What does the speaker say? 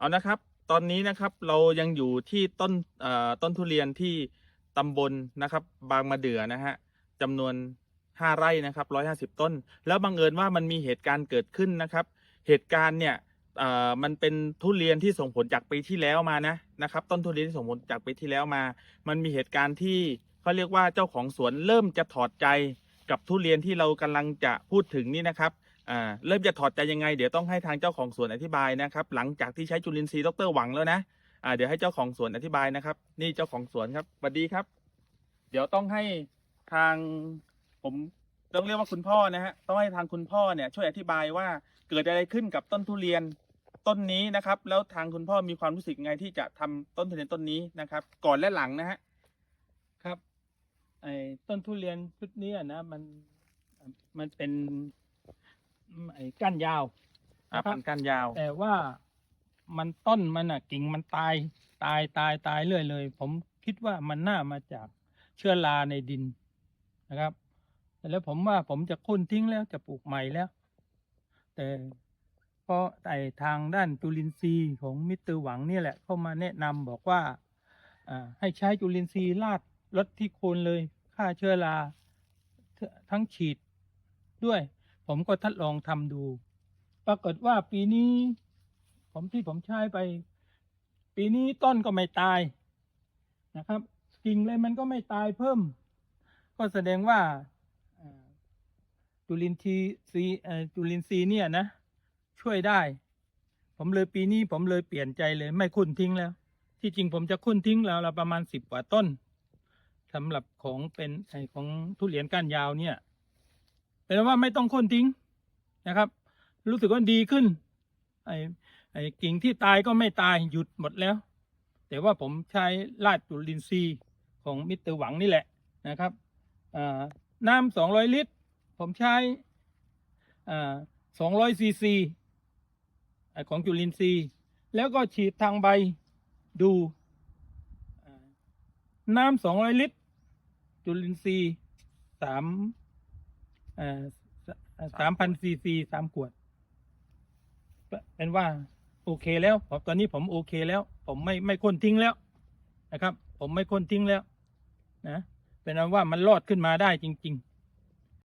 เอานะครับ ตอนนี้นะครับเรายังอยู่ที่ต้นต้นทุเรียนที่ตำบลนะครับ บางมะเดื่อนะฮะจำนวน5ไร่นะครับ150ต้น แล้วบังเอิญว่ามันมีเหตุการณ์เกิดขึ้นนะครับ เหตุการณ์เนี่ยมันเป็นทุเรียนที่ส่งผลจากปีที่แล้วมานะนะครับ ต้นทุเรียนที่ส่งผลจากปีที่แล้วมา มันมีเหตุการณ์ที่เขาเรียกว่าเจ้าของสวนเริ่มจะถอดใจกับทุเรียนที่เรากำลังจะพูดถึงนี่นะครับ อ่าเริ่มจะถอดใจยังไง เดี๋ยวต้องให้ทางเจ้าของสวนอธิบายนะครับ หลังจากที่ใช้จุลินทรีย์ดรหวังแล้วนะอ่าเดี๋ยวให้เจ้าของสวนอธิบายนะครับ นี่เจ้าของสวนครับสวัสดีครับ เดี๋ยวต้องให้ทางผมต้องเรียกว่าคุณพ่อนะฮะต้องให้ทางคุณพ่อเนี่ยช่วยอธิบายว่าเกิดอะไรขึ้นกับต้นทุเรียนต้นนี้นะครับ แล้วทางคุณพ่อมีความรู้สึกไงที่จะทำต้นทุเรียนต้นนี้นะครับ ก่อนและหลังนะฮะครับไอ้ต้นทุเรียนชุดนี้นะมันมันเป็น ไอ้ก้านยาว อ่าพันธุ์ก้านยาว แต่ว่ามันต้นมันอะกิ่งมันตายตายตายตายเรื่อยเลย ผมคิดว่ามันน่ามาจากเชื้อราในดินนะครับแต่แล้วผมว่าผมจะคุ้นทิ้งแล้วจะปลูกใหม่แล้ว แต่เพราะไอ้ทางด้านจุลินทรีย์ของมิสเตอร์หวังเนี่ยแหละ เข้ามาแนะนำบอกว่าอ่าให้ใช้จุลินทรีย์ราดลดที่โคนเลยฆ่าเชื้อราทั้งฉีดด้วย ผมก็ทดลองทำดู ปรากฏว่าปีนี้ ผมที่ผมใช้ไป ปีนี้ต้นก็ไม่ตายนะครับกิ่งเลยมันก็ไม่ตายเพิ่ม ก็แสดงว่าจุลินทรีย์ซีจุลินทรีย์เนี่ยนะ ช่วยได้ ผมเลยปีนี้ผมเลยเปลี่ยนใจเลยไม่คุ้นทิ้งแล้ว ที่จริงผมจะคุ้นทิ้งแล้วละประมาณสิบกว่าต้นสำหรับของเป็นไอของทุเรียนก้านยาวเนี่ย เป็นว่าไม่ต้องค้นทิ้งนะครับ รู้สึกว่าดีขึ้นไอไอกิ่งที่ตายก็ไม่ตายหยุดหมดแล้ว แต่ว่าผมใช้ลาดจุลินทรีย์ของมิสเตอร์หวังนี่แหละนะครับน้ำสองร้อยลิตร ผมใช้สองร้อยซีซีของจุลินทรีย์ แล้วก็ฉีดทางใบดูน้ำสองร้อยลิตร จุลินทรีย์สาม สามพันซีซีสามขวด เป็นว่าโอเคแล้วผมตอนนี้ผมโอเคแล้ว ผมไม่ไม่ค้นทิ้งแล้วนะครับ ผมไม่ค้นทิ้งแล้ว นะเป็นว่ามันรอดขึ้นมาได้จริง ๆ